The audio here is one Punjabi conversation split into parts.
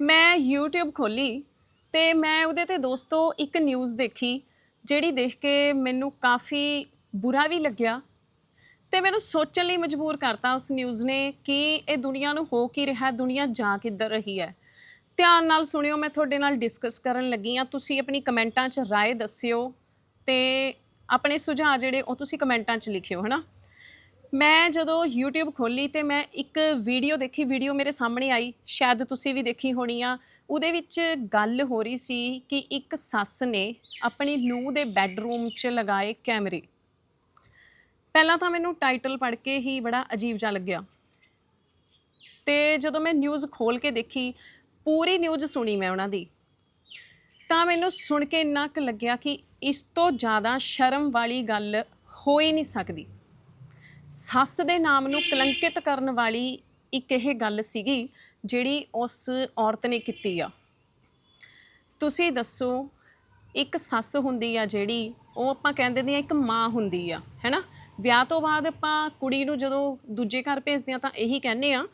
ਮੈਂ YouTube ਖੋਲੀ ਤੇ ਮੈਂ ਉਹਦੇ ਤੇ ਦੋਸਤੋ ਇੱਕ ਨਿਊਜ਼ ਦੇਖੀ, ਜਿਹੜੀ ਦੇਖ ਕੇ ਮੈਨੂੰ ਕਾਫੀ ਬੁਰਾ ਵੀ ਲੱਗਿਆ ਤੇ ਮੈਨੂੰ ਸੋਚਣ ਲਈ ਮਜਬੂਰ ਕਰਤਾ ਉਸ ਨਿਊਜ਼ ਨੇ ਕਿ ਇਹ ਦੁਨੀਆ ਨੂੰ ਹੋ ਕੀ ਰਿਹਾ, ਦੁਨੀਆ ਜਾ ਕਿੱਧਰ ਰਹੀ ਹੈ। ਧਿਆਨ ਨਾਲ ਸੁਣਿਓ, ਮੈਂ ਤੁਹਾਡੇ ਨਾਲ ਡਿਸਕਸ ਕਰਨ ਲੱਗੀ ਆ ਤੁਸੀਂ ਆਪਣੀ ਕਮੈਂਟਾਂ 'ਚ ਰਾਏ ਦੱਸਿਓ ਤੇ ਆਪਣੇ ਸੁਝਾਅ ਜਿਹੜੇ ਉਹ ਤੁਸੀਂ ਕਮੈਂਟਾਂ 'ਚ ਲਿਖਿਓ, ਹਨਾ? ਮੈਂ ਜਦੋਂ YouTube ਖੋਲੀ ਤੇ ਮੈਂ ਇੱਕ ਵੀਡੀਓ ਦੇਖੀ ਵੀਡੀਓ ਮੇਰੇ ਸਾਹਮਣੇ ਆਈ। ਸ਼ਾਇਦ ਤੁਸੀਂ ਵੀ ਦੇਖੀ ਹੋਣੀ ਆ। ਉਹਦੇ ਵਿੱਚ ਗੱਲ ਹੋ ਰਹੀ ਸੀ ਕਿ ਇੱਕ ਸੱਸ ਨੇ ਆਪਣੀ ਨੂੰਹ ਦੇ ਬੈੱਡਰੂਮ 'ਚ ਲਗਾਏ ਕੈਮਰੇ। ਪਹਿਲਾਂ ਤਾਂ ਮੈਨੂੰ ਟਾਈਟਲ ਪੜ੍ਹ ਕੇ ਹੀ ਬੜਾ ਅਜੀਬ ਜਿਹਾ ਲੱਗਿਆ। ਤੇ ਜਦੋਂ ਮੈਂ ਨਿਊਜ਼ ਖੋਲ ਕੇ ਦੇਖੀ, ਪੂਰੀ ਨਿਊਜ਼ ਸੁਣੀ ਮੈਂ ਉਹਨਾਂ ਦੀ। ਤਾਂ ਮੈਨੂੰ ਸੁਣ ਕੇ ਇੰਨਾ ਕੁ ਲੱਗਿਆ ਕਿ ਇਸ ਤੋਂ ਜ਼ਿਆਦਾ ਸ਼ਰਮ ਵਾਲੀ ਗੱਲ ਹੋ ਹੀ ਨਹੀਂ ਸਕਦੀ। ਸੱਸ ਦੇ ਨਾਮ ਨੂੰ ਕਲੰਕਿਤ ਕਰਨ ਵਾਲੀ ਇੱਕ ਇਹ ਗੱਲ ਸੀਗੀ ਜਿਹੜੀ ਉਸ ਔਰਤ ਨੇ ਕੀਤੀ ਆ। ਤੁਸੀਂ ਦੱਸੋ, ਇੱਕ ਸੱਸ ਹੁੰਦੀ ਆ ਜਿਹੜੀ, ਉਹ ਆਪਾਂ ਕਹਿੰਦੇ ਨੇ ਇੱਕ ਮਾਂ ਹੁੰਦੀ ਆ, ਹੈਨਾ? ਵਿਆਹ ਤੋਂ ਬਾਅਦ ਆਪਾਂ ਕੁੜੀ ਨੂੰ ਜਦੋਂ ਦੂਜੇ ਘਰ ਭੇਜਦੇ ਆ ਤਾਂ ਇਹੀ ਕਹਿੰਦੇ ਆ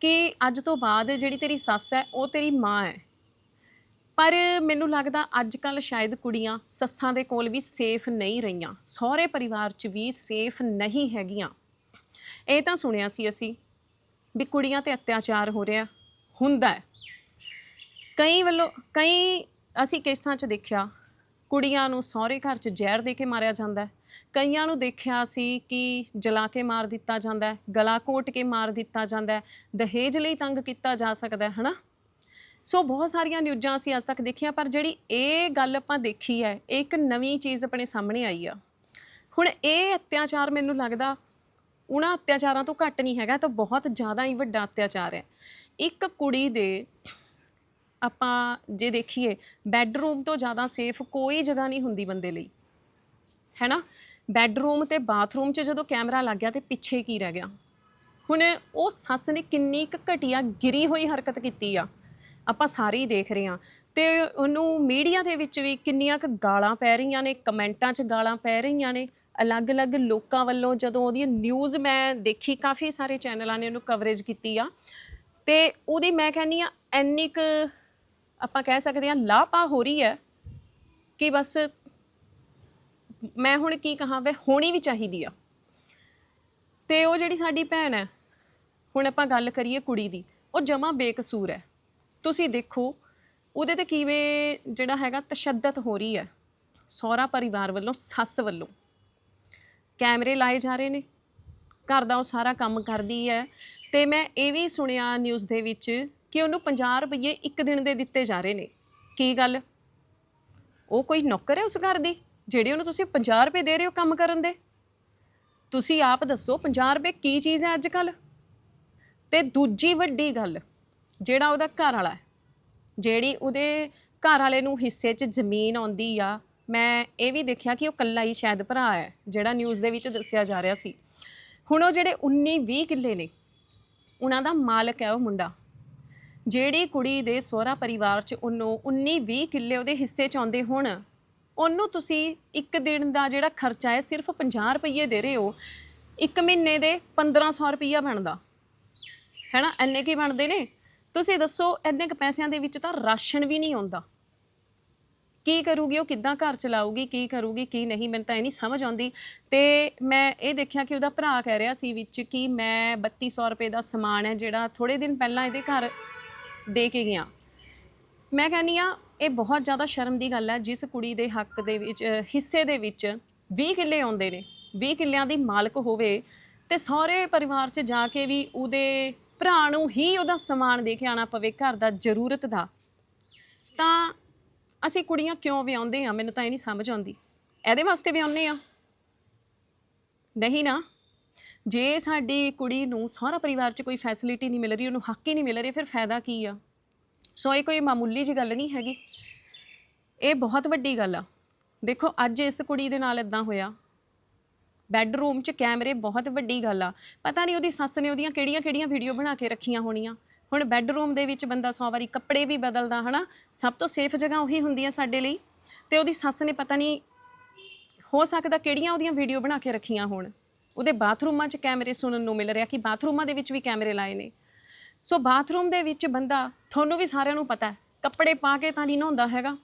ਕਿ ਅੱਜ ਤੋਂ ਬਾਅਦ ਜਿਹੜੀ ਤੇਰੀ ਸੱਸ ਹੈ, ਉਹ ਤੇਰੀ ਮਾਂ ਹੈ। ਪਰ ਮੈਨੂੰ ਲੱਗਦਾ ਅੱਜ ਕੱਲ ਸ਼ਾਇਦ ਕੁੜੀਆਂ ਸੱਸਾਂ ਦੇ ਕੋਲ ਵੀ ਸੇਫ ਨਹੀਂ ਰਹੀਆਂ। ਸਹੁਰੇ ਪਰਿਵਾਰ 'ਚ ਵੀ ਸੇਫ ਨਹੀਂ ਹੈਗੀਆਂ। ਇਹ ਤਾਂ ਸੁਣਿਆ ਸੀ ਅਸੀਂ ਵੀ ਕੁੜੀਆਂ ਤੇ ਅਤਿਆਚਾਰ ਹੋ ਰਿਹਾ ਹੁੰਦਾ ਹੈ। ਕਈ ਵੱਲੋਂ, ਕਈ ਅਸੀਂ ਕੇਸਾਂ 'ਚ ਦੇਖਿਆ, ਕੁੜੀਆਂ ਨੂੰ ਸਹੁਰੇ ਘਰ 'ਚ ਜ਼ਹਿਰ ਦੇ ਕੇ ਮਾਰਿਆ ਜਾਂਦਾ ਹੈ। ਕਈਆਂ ਨੂੰ ਦੇਖਿਆ ਸੀ ਕਿ ਜਲਾ ਕੇ ਮਾਰ ਦਿੱਤਾ ਜਾਂਦਾ ਹੈ, ਗਲਾ ਘੋਟ ਕੇ ਮਾਰ ਦਿੱਤਾ ਜਾਂਦਾ ਹੈ, ਦਹੇਜ ਲਈ ਤੰਗ ਕੀਤਾ ਜਾ ਸਕਦਾ ਹੈ, ਹਨਾ? ਸੋ ਬਹੁਤ ਸਾਰੀਆਂ ਨਿਊਜ਼ਾਂ ਅਸੀਂ ਅੱਜ ਤੱਕ ਦੇਖੀਆਂ, ਪਰ ਜਿਹੜੀ ਇਹ ਗੱਲ ਆਪਾਂ ਦੇਖੀ ਹੈ, ਇਹ ਇੱਕ ਨਵੀਂ ਚੀਜ਼ ਆਪਣੇ ਸਾਹਮਣੇ ਆਈ ਆ। ਹੁਣ ਇਹ ਅਤਿਆਚਾਰ ਮੈਨੂੰ ਲੱਗਦਾ ਉਹਨਾਂ ਅਤਿਆਚਾਰਾਂ ਤੋਂ ਘੱਟ ਨਹੀਂ ਹੈਗਾ ਤਾਂ ਬਹੁਤ ਜ਼ਿਆਦਾ ਹੀ ਵੱਡਾ ਅਤਿਆਚਾਰ ਹੈ। ਇੱਕ ਕੁੜੀ ਦੇ ਆਪਾਂ ਜੇ ਦੇਖੀਏ, ਬੈੱਡਰੂਮ ਤੋਂ ਜ਼ਿਆਦਾ ਸੇਫ ਕੋਈ ਜਗ੍ਹਾ ਨਹੀਂ ਹੁੰਦੀ ਬੰਦੇ ਲਈ। ਹੈਨਾ ਬੈੱਡਰੂਮ ਤੇ ਬਾਥਰੂਮ 'ਚ ਜਦੋਂ ਕੈਮਰਾ ਲੱਗ ਗਿਆ ਤੇ ਪਿੱਛੇ ਕੀ ਰਹਿ ਗਿਆ? ਹੁਣ ਉਹ ਸੱਸ ਨੇ ਕਿੰਨੀ ਕੁ ਘਟੀਆ ਗਿਰੀ ਹੋਈ ਹਰਕਤ ਕੀਤੀ ਆ। ਆਪਾਂ ਸਾਰੇ ਹੀ ਦੇਖ ਰਹੇ ਹਾਂ। ਤੇ ਉਹਨੂੰ ਮੀਡੀਆ ਦੇ ਵਿੱਚ ਵੀ ਕਿੰਨੀਆਂ ਕੁ ਗਾਲਾਂ ਪੈ ਰਹੀਆਂ ਨੇ, ਕਮੈਂਟਾਂ 'ਚ ਗਾਲਾਂ ਪੈ ਰਹੀਆਂ ਨੇ। ਅਲੱਗ-ਅਲੱਗ ਲੋਕਾਂ ਵੱਲੋਂ ਜਦੋਂ ਉਹਦੀ ਨਿਊਜ਼ ਮੈਂ ਦੇਖੀ, ਕਾਫੀ ਸਾਰੇ ਚੈਨਲਾਂ ਨੇ ਉਹਨੂੰ ਕਵਰੇਜ ਕੀਤੀ ਆ। ਤੇ ਉਹਦੀ ਮੈਂ ਕਹਿੰਨੀ ਆ, ਇੰਨੀ ਕੁ ਆਪਾਂ ਕਹਿ ਸਕਦੇ ਹਾਂ ਲਾਪਾ ਹੋ ਰਹੀ ਹੈ ਕਿ ਬਸ ਮੈਂ ਹੁਣ ਕੀ ਕਹਾਂ, ਵੇ ਹੋਣੀ ਵੀ ਚਾਹੀਦੀ ਆ। ਤੇ ਉਹ ਜਿਹੜੀ ਸਾਡੀ ਭੈਣ ਹੈ, ਹੁਣ ਆਪਾਂ ਗੱਲ ਕਰੀਏ ਕੁੜੀ ਦੀ, ਉਹ ਜਮਾ ਬੇਕਸੂਰ ਹੈ। ਤੁਸੀਂ ਦੇਖੋ, ਉਹਦੇ ਤੇ ਕਿਵੇਂ ਜਿਹੜਾ ਹੈਗਾ ਤਸ਼ੱਦਦ ਹੋ ਰਹੀ ਹੈ। ਸਹੁਰਾ ਪਰਿਵਾਰ ਵੱਲੋਂ, ਸੱਸ ਵੱਲੋਂ। ਕੈਮਰੇ ਲਾਏ ਜਾ ਰਹੇ ਨੇ। ਘਰ ਦਾ ਉਹ ਸਾਰਾ ਕੰਮ ਕਰਦੀ ਹੈ। ਤੇ ਮੈਂ ਇਹ ਵੀ ਸੁਣਿਆ ਨਿਊਜ਼ ਦੇ ਵਿੱਚ ਕਿ ਉਹਨੂੰ 50 ਰੁਪਏ ਇੱਕ ਦਿਨ ਦੇ ਦਿੱਤੇ ਜਾ ਰਹੇ ਨੇ। ਕੀ ਗੱਲ? ਉਹ ਕੋਈ ਨੌਕਰ ਹੈ ਉਸ ਘਰ ਦੀ, ਜਿਹੜੇ ਉਹਨੂੰ ਤੁਸੀਂ 50 ਰੁਪਏ ਦੇ ਰਹੇ ਹੋ ਕੰਮ ਕਰਨ ਦੇ? ਤੁਸੀਂ ਆਪ ਦੱਸੋ 50 ਰੁਪਏ ਕੀ ਚੀਜ਼ ਹੈ ਅੱਜ ਕੱਲ ਤੇ ਦੂਜੀ ਵੱਡੀ ਗੱਲ, ਜਿਹੜਾ ਉਹਦਾ ਘਰ ਵਾਲਾ ਹੈ, ਜਿਹੜੀ ਉਹਦੇ ਘਰ ਵਾਲੇ ਨੂੰ ਹਿੱਸੇ 'ਚ ਜ਼ਮੀਨ ਆਉਂਦੀ ਆ ਮੈਂ ਇਹ ਵੀ ਦੇਖਿਆ ਕਿ ਉਹ ਕੱਲਾ ਹੀ ਸ਼ਾਇਦ ਭਰਾ ਹੈ, ਜਿਹੜਾ ਨਿਊਜ਼ ਦੇ ਵਿੱਚ ਦੱਸਿਆ ਜਾ ਰਿਹਾ ਸੀ। ਹੁਣ ਉਹ ਜਿਹੜੇ 19 20 ਕਿੱਲੇ ਨੇ, ਉਹਨਾਂ ਦਾ ਮਾਲਕ ਹੈ ਉਹ ਮੁੰਡਾ। ਜਿਹੜੀ ਕੁੜੀ ਦੇ ਸਹੁਰਾ ਪਰਿਵਾਰ 'ਚ ਉਹਨੂੰ 19 20 ਕਿੱਲੇ ਉਹਦੇ ਹਿੱਸੇ 'ਚ ਆਉਂਦੇ ਹੋਣ, ਉਹਨੂੰ ਤੁਸੀਂ ਇੱਕ ਦਿਨ ਦਾ ਜਿਹੜਾ ਖਰਚਾ ਹੈ ਸਿਰਫ 50 ਰੁਪਏ ਦੇ ਰਹੇ ਹੋ, ਇੱਕ ਮਹੀਨੇ ਦੇ 1500 ਰੁਪਈਆ ਬਣਦਾ। ਹੈਨਾ ਐਨੇ ਕੀ ਬਣਦੇ ਨੇ? ਤੁਸੀਂ ਦੱਸੋ, ਇੰਨੇ ਕ ਪੈਸਿਆਂ ਦੇ ਵਿੱਚ ਤਾਂ ਰਾਸ਼ਨ ਵੀ ਨਹੀਂ ਆਉਂਦਾ। ਕੀ ਕਰੂਗੀ ਉਹ ਕਿੱਦਾਂ ਘਰ ਚਲਾਊਗੀ ਕੀ ਕਰੂਗੀ ਕੀ ਨਹੀਂ ਮੈਨੂੰ ਤਾਂ ਇਹ ਨਹੀਂ ਸਮਝ ਆਉਂਦੀ। ਤੇ ਮੈਂ ਇਹ ਦੇਖਿਆ ਕਿ ਉਹਦਾ ਭਰਾ ਕਹਿ ਰਿਹਾ ਸੀ ਵਿੱਚ ਕਿ ਮੈਂ 3200 ਰੁਪਏ ਦਾ ਸਮਾਨ ਹੈ ਜਿਹੜਾ ਥੋੜੇ ਦਿਨ ਪਹਿਲਾਂ ਇਹਦੇ ਘਰ ਦੇ ਕੇ ਗਿਆ। ਮੈਂ ਕਹਿੰਨੀ ਆ ਇਹ ਬਹੁਤ ਜ਼ਿਆਦਾ ਸ਼ਰਮ ਦੀ ਗੱਲ ਹੈ ਜਿਸ ਕੁੜੀ ਦੇ ਹੱਕ ਦੇ ਵਿੱਚ ਅ, ਹਿੱਸੇ ਦੇ ਵਿੱਚ 20 ਕਿੱਲੇ ਆਉਂਦੇ ਨੇ 20 ਕਿੱਲਿਆਂ ਦੀ ਮਾਲਕ ਹੋਵੇ ਤੇ ਸਹੁਰੇ ਪਰਿਵਾਰ 'ਚ ਜਾ ਕੇ ਵੀ ਉਹਦੇ ਭਰਾ ਨੂੰ ਹੀ ਉਹਦਾ ਸਮਾਨ ਦੇ ਕੇ ਆਣਾ ਪਵੇ ਘਰ ਦਾ ਜ਼ਰੂਰਤ ਦਾ। ਤਾਂ ਅਸੀਂ ਕੁੜੀਆਂ ਕਿਉਂ ਵਿਆਉਂਦੇ ਆ ਮੈਨੂੰ ਤਾਂ ਇਹ ਨਹੀਂ ਸਮਝ ਆਉਂਦੀ। ਇਹਦੇ ਵਾਸਤੇ ਵਿਆਉਂਦੇ ਆ ਨਹੀਂ ਨਾ। ਜੇ ਸਾਡੀ ਕੁੜੀ ਨੂੰ ਸਹੁਰਾ ਪਰਿਵਾਰ 'ਚ ਕੋਈ ਫੈਸਿਲਿਟੀ ਨਹੀਂ ਮਿਲ ਰਹੀ, ਉਹਨੂੰ ਹੱਕ ਹੀ ਨਹੀਂ ਮਿਲ ਰਹੇ, ਫਿਰ ਫਾਇਦਾ ਕੀ ਆ? ਸੋ ਇਹ ਕੋਈ ਮਾਮੂਲੀ ਜੀ ਗੱਲ ਨਹੀਂ ਹੈਗੀ। ਇਹ ਬਹੁਤ ਵੱਡੀ ਗੱਲ ਆ। ਦੇਖੋ, ਅੱਜ ਇਸ ਕੁੜੀ ਦੇ ਨਾਲ ਇਦਾਂ ਹੋਇਆ। ਬੈੱਡਰੂਮ 'ਚ ਕੈਮਰੇ ਬਹੁਤ ਵੱਡੀ ਗੱਲ ਆ। ਪਤਾ ਨਹੀਂ ਉਹਦੀ ਸੱਸ ਨੇ ਉਹਦੀਆਂ ਕਿਹੜੀਆਂ-ਕਿਹੜੀਆਂ ਵੀਡੀਓ ਬਣਾ ਕੇ ਰੱਖੀਆਂ ਹੋਣੀਆਂ। ਹੁਣ ਬੈੱਡਰੂਮ ਦੇ ਵਿੱਚ ਬੰਦਾ 100 ਵਾਰੀ ਕੱਪੜੇ ਵੀ ਬਦਲਦਾ, ਹਨਾ? ਸਭ ਤੋਂ ਸੇਫ ਜਗ੍ਹਾ ਉਹੀ ਹੁੰਦੀ ਆ ਸਾਡੇ ਲਈ। ਤੇ ਉਹਦੀ ਸੱਸ ਨੇ ਪਤਾ ਨਹੀਂ ਹੋ ਸਕਦਾ ਕਿਹੜੀਆਂ ਉਹਦੀਆਂ ਵੀਡੀਓ ਬਣਾ ਕੇ ਰੱਖੀਆਂ ਹੋਣ। ਉਹਦੇ ਬਾਥਰੂਮਾਂ 'ਚ ਕੈਮਰੇ ਸੁਣਨ ਨੂੰ ਮਿਲ ਰਿਹਾ ਕਿ ਬਾਥਰੂਮਾਂ ਦੇ ਵਿੱਚ ਵੀ ਕੈਮਰੇ ਲਾਏ ਨੇ। ਸੋ ਬਾਥਰੂਮ ਦੇ ਵਿੱਚ ਬੰਦਾ, ਤੁਹਾਨੂੰ ਵੀ ਸਾਰਿਆਂ ਨੂੰ ਪਤਾ ਹੈ, ਕੱਪੜੇ ਪਾ ਕੇ ਤਾਂ ਨਹੀਂ ਨਹਾਉਂਦਾ ਹੈਗਾ।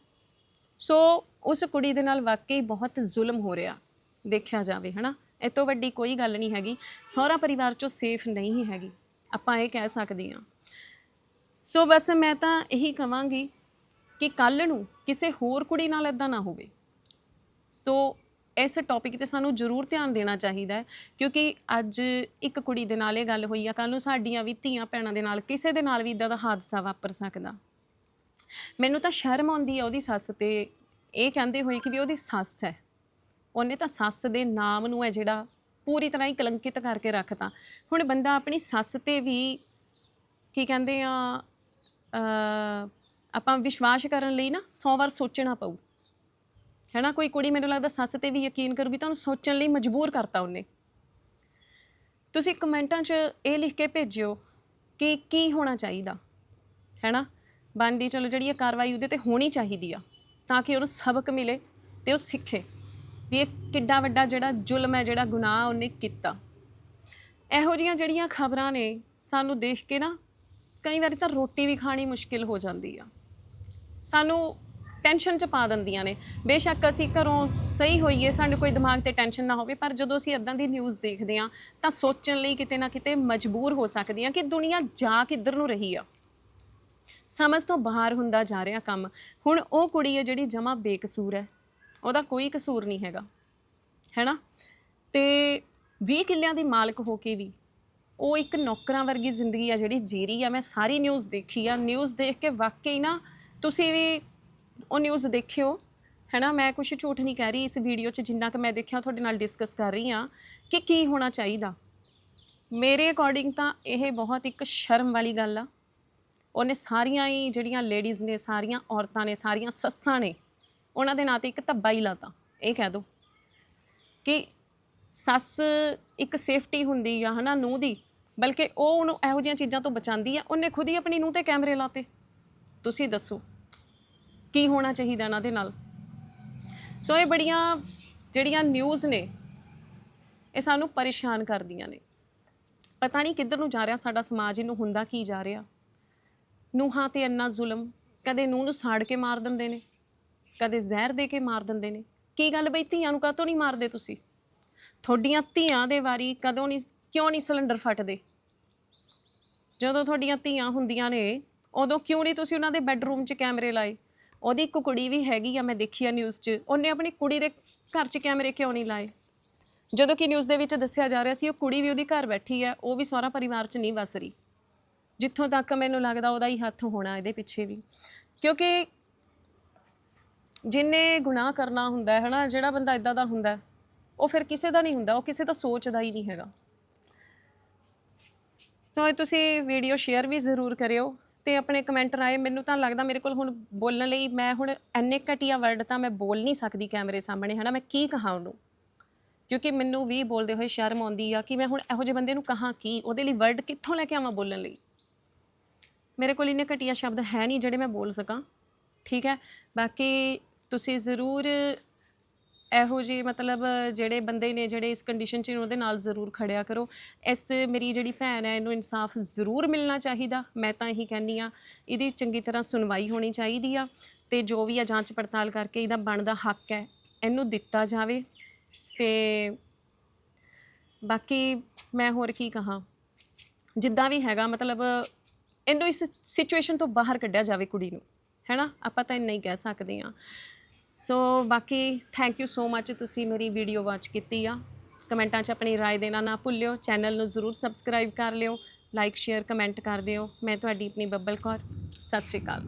ਸੋ ਉਸ ਕੁੜੀ ਦੇ ਨਾਲ ਵਾਕਈ ਬਹੁਤ ਜ਼ੁਲਮ ਹੋ ਰਿਹਾ, ਦੇਖਿਆ ਜਾਵੇ, ਹਨਾ? ਇਹ ਤੋਂ ਵੱਡੀ ਕੋਈ ਗੱਲ ਨਹੀਂ ਹੈਗੀ। ਸਹੁਰਾ ਪਰਿਵਾਰ ਚੋਂ ਸੇਫ ਨਹੀਂ ਹੈਗੀ। ਆਪਾਂ ਇਹ ਕਹਿ ਸਕਦੇ ਹਾਂ। ਸੋ ਬਸ ਮੈਂ ਤਾਂ ਇਹੀ ਕਹਾਂਗੀ ਕਿ ਕੱਲ ਨੂੰ ਕਿਸੇ ਹੋਰ ਕੁੜੀ ਨਾਲ ਇਦਾਂ ਨਾ ਹੋਵੇ। ਸੋ ਇਸ ਟੌਪਿਕ ਤੇ ਸਾਨੂੰ ਜ਼ਰੂਰ ਧਿਆਨ ਦੇਣਾ ਚਾਹੀਦਾ ਹੈ, ਕਿਉਂਕਿ ਅੱਜ ਇੱਕ ਕੁੜੀ ਦੇ ਨਾਲ ਇਹ ਗੱਲ ਹੋਈ ਆ ਕੱਲ ਨੂੰ ਸਾਡੀਆਂ ਵੀ ਧੀਆਂ ਭੈਣਾਂ ਦੇ ਨਾਲ, ਕਿਸੇ ਦੇ ਨਾਲ ਵੀ ਇਦਾਂ ਦਾ ਹਾਦਸਾ ਵਾਪਰ ਸਕਦਾ। ਮੈਨੂੰ ਤਾਂ ਸ਼ਰਮ ਆਉਂਦੀ ਆ ਉਹਦੀ ਸੱਸ ਤੇ, ਇਹ ਕਹਿੰਦੇ ਹੋਏ ਕਿ ਵੀ ਉਹਦੀ ਸੱਸ ਹੈ। ਉਹਨੇ ਤਾਂ ਸੱਸ ਦੇ ਨਾਮ ਨੂੰ ਹੈ ਜਿਹੜਾ ਪੂਰੀ ਤਰ੍ਹਾਂ ਹੀ ਕਲੰਕਿਤ ਕਰਕੇ ਰੱਖਤਾ। ਹੁਣ ਬੰਦਾ ਆਪਣੀ ਸੱਸ ਤੇ ਵੀ ਕੀ ਕਹਿੰਦੇ ਆ ਆਪਾਂ ਵਿਸ਼ਵਾਸ ਕਰਨ ਲਈ ਨਾ 100 ਵਾਰ ਸੋਚਣਾ ਪਊ। ਹੈਨਾ? ਕੋਈ ਕੁੜੀ ਮੈਨੂੰ ਲੱਗਦਾ ਸੱਸ ਤੇ ਵੀ ਯਕੀਨ ਕਰੂਗੀ ਤਾਂ ਉਹਨੂੰ ਸੋਚਣ ਲਈ ਮਜਬੂਰ ਕਰਤਾ ਉਹਨੇ। ਤੁਸੀਂ ਕਮੈਂਟਾਂ 'ਚ ਇਹ ਲਿਖ ਕੇ ਭੇਜਿਓ ਕਿ ਕੀ ਹੋਣਾ ਚਾਹੀਦਾ। ਹੈਨਾ? ਬਣਦੀ ਚਲੋ ਜਿਹੜੀ ਇਹ ਕਾਰਵਾਈ ਉਹਦੇ ਤੇ ਹੋਣੀ ਚਾਹੀਦੀ ਆ, ਤਾਂ ਕਿ ਉਹਨੂੰ ਸਬਕ ਮਿਲੇ ਤੇ ਉਹ ਸਿੱਖੇ ਵੀ ਇਹ ਕਿੱਡਾ ਵੱਡਾ ਜਿਹੜਾ ਜ਼ੁਲਮ ਹੈ, ਜਿਹੜਾ ਗੁਨਾਹ ਉਹਨੇ ਕੀਤਾ। ਇਹੋ ਜੀਆਂ ਜਿਹੜੀਆਂ ਖਬਰਾਂ ਨੇ ਸਾਨੂੰ ਦੇਖ ਕੇ ਨਾ ਕਈ ਵਾਰੀ ਤਾਂ ਰੋਟੀ ਵੀ ਖਾਣੀ ਮੁਸ਼ਕਿਲ ਹੋ ਜਾਂਦੀ ਆ। ਸਾਨੂੰ ਟੈਨਸ਼ਨ ਚ ਪਾ ਦਿੰਦੀਆਂ ਨੇ। ਬੇਸ਼ੱਕ ਅਸੀਂ ਘਰੋਂ ਸਹੀ ਹੋਈਏ, ਸਾਡੇ ਕੋਈ ਦਿਮਾਗ ਤੇ ਟੈਨਸ਼ਨ ਨਾ ਹੋਵੇ, ਪਰ ਜਦੋਂ ਅਸੀਂ ਇਦਾਂ ਦੀ ਨਿਊਜ਼ ਦੇਖਦੇ ਆ ਤਾਂ ਸੋਚਣ ਲਈ ਕਿਤੇ ਨਾ ਕਿਤੇ ਮਜਬੂਰ ਹੋ ਸਕਦੇ ਆ ਕਿ ਦੁਨੀਆ ਜਾ ਕਿੱਧਰ ਨੂੰ ਰਹੀ ਆ। ਸਮਝ ਤੋਂ ਬਾਹਰ ਹੁੰਦਾ ਜਾ ਰਿਹਾ ਕੰਮ। ਹੁਣ ਉਹ ਕੁੜੀ ਹੈ ਜਿਹੜੀ ਜਮਾ ਬੇਕਸੂਰ ਹੈ। ਉਹਦਾ ਕੋਈ ਕਸੂਰ ਨਹੀਂ ਹੈਗਾ। ਹੈਨਾ? ਤੇ 20 ਕਿੱਲਿਆਂ ਦੀ ਮਾਲਕ ਹੋ ਕੇ ਵੀ ਉਹ ਇੱਕ ਨੌਕਰਾਂ ਵਰਗੀ ਜ਼ਿੰਦਗੀ ਆ ਜਿਹੜੀ ਜੀ ਰਹੀ ਆ। ਮੈਂ ਸਾਰੀ ਨਿਊਜ਼ ਦੇਖੀ ਆ। ਨਿਊਜ਼ ਦੇਖ ਕੇ ਵਾਕਈ ਨਾ ਤੁਸੀਂ ਵੀ ਉਹ ਨਿਊਜ਼ ਦੇਖਿਓ, ਹੈਨਾ? ਮੈਂ ਕੁਝ ਝੂਠ ਨਹੀਂ ਕਹਿ ਰਹੀ ਇਸ ਵੀਡੀਓ 'ਚ, ਜਿੰਨਾ ਕਿ ਮੈਂ ਦੇਖਿਆ ਤੁਹਾਡੇ ਨਾਲ ਡਿਸਕਸ ਕਰ ਰਹੀ ਆ ਕਿ ਕੀ ਹੋਣਾ ਚਾਹੀਦਾ। ਮੇਰੇ ਅਕੋਰਡਿੰਗ ਤਾਂ ਇਹ ਬਹੁਤ ਇੱਕ ਸ਼ਰਮ ਵਾਲੀ ਗੱਲ ਆ। ਉਹਨੇ ਸਾਰੀਆਂ ਹੀ ਜਿਹੜੀਆਂ ਲੇਡੀਜ਼ ਨੇ, ਸਾਰੀਆਂ ਔਰਤਾਂ ਨੇ, ਸਾਰੀਆਂ ਸੱਸਾਂ ਨੇ, ਉਹਨਾਂ ਦੇ ਨਾਂ ਤੇ ਇੱਕ ਧੱਬਾ ਹੀ ਲਾਤਾ। ਇਹ ਕਹਿ ਦੋ ਕਿ ਸੱਸ ਇੱਕ ਸੇਫਟੀ ਹੁੰਦੀ ਆ, ਹਨਾ? ਨੂੰਹ ਦੀ। ਬਲਕਿ ਉਹ ਉਹਨੂੰ ਇਹੋ ਜਿਹੀਆਂ ਚੀਜ਼ਾਂ ਤੋਂ ਬਚਾਉਂਦੀ ਆ, ਉਹਨੇ ਖੁਦ ਹੀ ਆਪਣੀ ਨੂੰਹ ਤੇ ਕੈਮਰੇ ਲਾਤੇ। ਤੁਸੀਂ ਦੱਸੋ, ਕੀ ਹੋਣਾ ਚਾਹੀਦਾ ਇਹਨਾਂ ਦੇ ਨਾਲ? ਸੋ ਇਹ ਬੜੀਆਂ ਜਿਹੜੀਆਂ ਨਿਊਜ਼ ਨੇ, ਇਹ ਸਾਨੂੰ ਪਰੇਸ਼ਾਨ ਕਰਦੀਆਂ ਨੇ। ਪਤਾ ਨਹੀਂ ਕਿੱਧਰ ਨੂੰ ਜਾ ਰਿਹਾ ਸਾਡਾ ਸਮਾਜ, ਇਹਨੂੰ ਹੁੰਦਾ ਕੀ ਜਾ ਰਿਹਾ? ਨੂੰਹਾਂ ਤੇ ਇੰਨਾ ਜ਼ੁਲਮ, ਕਦੇ ਨੂੰਹ ਨੂੰ ਸਾੜ ਕੇ ਮਾਰ ਦਿੰਦੇ ਨੇ, ਕਦੇ ਜ਼ਹਿਰ ਦੇ ਕੇ ਮਾਰ ਦਿੰਦੇ ਨੇ। ਕੀ ਗੱਲ ਬਈ, ਧੀਆਂ ਨੂੰ ਕਾਹਤੋਂ ਨਹੀਂ ਮਾਰਦੇ ਤੁਸੀਂ? ਤੁਹਾਡੀਆਂ ਧੀਆਂ ਦੇ ਵਾਰੀ ਕਦੋਂ ਨਹੀਂ ਕਿਉਂ ਨਹੀਂ ਸਿਲੰਡਰ ਫਟਦੇ? ਜਦੋਂ ਤੁਹਾਡੀਆਂ ਧੀਆਂ ਹੁੰਦੀਆਂ ਨੇ, ਉਦੋਂ ਕਿਉਂ ਨਹੀਂ ਤੁਸੀਂ ਉਹਨਾਂ ਦੇ ਬੈੱਡਰੂਮ 'ਚ ਕੈਮਰੇ ਲਾਏ? ਉਹਦੀ ਇੱਕ ਕੁੜੀ ਵੀ ਹੈਗੀ ਆ, ਮੈਂ ਦੇਖੀ ਆ ਨਿਊਜ਼ 'ਚ। ਉਹਨੇ ਆਪਣੀ ਕੁੜੀ ਦੇ ਘਰ 'ਚ ਕੈਮਰੇ ਕਿਉਂ ਨਹੀਂ ਲਾਏ? ਜਦੋਂ ਕਿ ਨਿਊਜ਼ ਦੇ ਵਿੱਚ ਦੱਸਿਆ ਜਾ ਰਿਹਾ ਸੀ, ਉਹ ਕੁੜੀ ਵੀ ਉਹਦੀ ਘਰ ਬੈਠੀ ਹੈ ਉਹ ਵੀ ਸਹੁਰਾ ਪਰਿਵਾਰ 'ਚ ਨਹੀਂ ਵਸ ਰਹੀ। ਜਿੱਥੋਂ ਤੱਕ ਮੈਨੂੰ ਲੱਗਦਾ ਉਹਦਾ ਹੀ ਹੱਥ ਹੋਣਾ ਇਹਦੇ ਪਿੱਛੇ ਵੀ। ਕਿਉਂਕਿ ਜਿਨੇ ਗੁਨਾਹ ਕਰਨਾ ਹੁੰਦਾ ਹੈ ਹਨਾ ਜਿਹੜਾ ਬੰਦਾ ਇਦਾਂ ਦਾ ਹੁੰਦਾ, ਉਹ ਫਿਰ ਕਿਸੇ ਦਾ ਨਹੀਂ ਹੁੰਦਾ, ਉਹ ਕਿਸੇ ਦਾ ਸੋਚਦਾ ਹੀ ਨਹੀਂ ਹੈਗਾ। ਸੋ ਇਹ ਤੁਸੀਂ ਵੀਡੀਓ ਸ਼ੇਅਰ ਵੀ ਜ਼ਰੂਰ ਕਰਿਓ ਤੇ ਆਪਣੇ ਕਮੈਂਟ ਰਾਏ ਮੈਨੂੰ ਤਾਂ ਲੱਗਦਾ ਮੇਰੇ ਕੋਲ ਹੁਣ ਬੋਲਣ ਲਈ ਮੈਂ ਹੁਣ ਐਨੇ ਘਟੀਆ ਵਰਡ ਤਾਂ ਮੈਂ ਬੋਲ ਨਹੀਂ ਸਕਦੀ ਕੈਮਰੇ ਸਾਹਮਣੇ, ਹਨਾ? ਮੈਂ ਕੀ ਕਹਾਂ ਉਹਨੂੰ? ਕਿਉਂਕਿ ਮੈਨੂੰ ਵੀ ਬੋਲਦੇ ਹੋਏ ਸ਼ਰਮ ਆਉਂਦੀ ਆ ਕਿ ਮੈਂ ਹੁਣ ਇਹੋ ਜਿਹੇ ਬੰਦੇ ਨੂੰ ਕਹਾਂ ਕੀ? ਉਹਦੇ ਲਈ ਵਰਡ ਕਿੱਥੋਂ ਲੈ ਕੇ ਆਵਾਂ ਬੋਲਣ ਲਈ? ਮੇਰੇ ਕੋਲ ਇੰਨੇ ਘਟੀਆ ਸ਼ਬਦ ਹੈ ਨਹੀਂ ਜਿਹੜੇ ਮੈਂ ਬੋਲ ਸਕਾਂ, ਠੀਕ ਹੈ? ਬਾਕੀ ਤੁਸੀਂ ਜ਼ਰੂਰ ਇਹੋ ਜਿਹੇ ਮਤਲਬ ਜਿਹੜੇ ਬੰਦੇ ਨੇ ਜਿਹੜੇ ਇਸ ਕੰਡੀਸ਼ਨ 'ਚ ਨੇ, ਉਹਦੇ ਨਾਲ ਜ਼ਰੂਰ ਖੜਿਆ ਕਰੋ। ਇਸ ਮੇਰੀ ਜਿਹੜੀ ਭੈਣ ਹੈ, ਇਹਨੂੰ ਇਨਸਾਫ ਜ਼ਰੂਰ ਮਿਲਣਾ ਚਾਹੀਦਾ। ਮੈਂ ਤਾਂ ਇਹੀ ਕਹਿੰਦੀ ਆ ਇਹਦੀ ਚੰਗੀ ਤਰ੍ਹਾਂ ਸੁਣਵਾਈ ਹੋਣੀ ਚਾਹੀਦੀ ਆ ਤੇ ਜੋ ਵੀ ਆ ਜਾਂਚ ਪੜਤਾਲ ਕਰਕੇ ਇਹਦਾ ਬਣਦਾ ਹੱਕ ਹੈ, ਇਹਨੂੰ ਦਿੱਤਾ ਜਾਵੇ ਤੇ ਬਾਕੀ ਮੈਂ ਹੋਰ ਕੀ ਕਹਾਂ। ਜਿੱਦਾਂ ਵੀ ਹੈਗਾ, ਮਤਲਬ ਇਹਨੂੰ ਇਸ ਸਿਚੁਏਸ਼ਨ ਤੋਂ ਬਾਹਰ ਕੱਢਿਆ ਜਾਵੇ ਕੁੜੀ ਨੂੰ ਹੈਨਾ ਆਪਾਂ ਤਾਂ ਇੰਨਾ ਹੀ ਕਹਿ ਸਕਦੇ ਆ ਸੋ ਬਾਕੀ ਥੈਂਕ ਯੂ ਸੋ ਮੱਚ ਤੁਸੀਂ ਮੇਰੀ ਵੀਡੀਓ ਵਾਚ ਕੀਤੀ ਆ ਕਮੈਂਟਾਂ 'ਚ ਆਪਣੀ رائے ਦੇਣਾ ਨਾ ਭੁੱਲਿਓ ਚੈਨਲ ਨੂੰ ਜ਼ਰੂਰ ਸਬਸਕ੍ਰਾਈਬ ਕਰ ਲਿਓ ਲਾਈਕ ਸ਼ੇਅਰ ਕਮੈਂਟ ਕਰ ਦਿਓ ਮੈਂ ਤੁਹਾਡੀ ਆਪਣੀ ਬੱਬਲ ਕੌਰ ਸਤਿ ਸ਼੍ਰੀ ਅਕਾਲ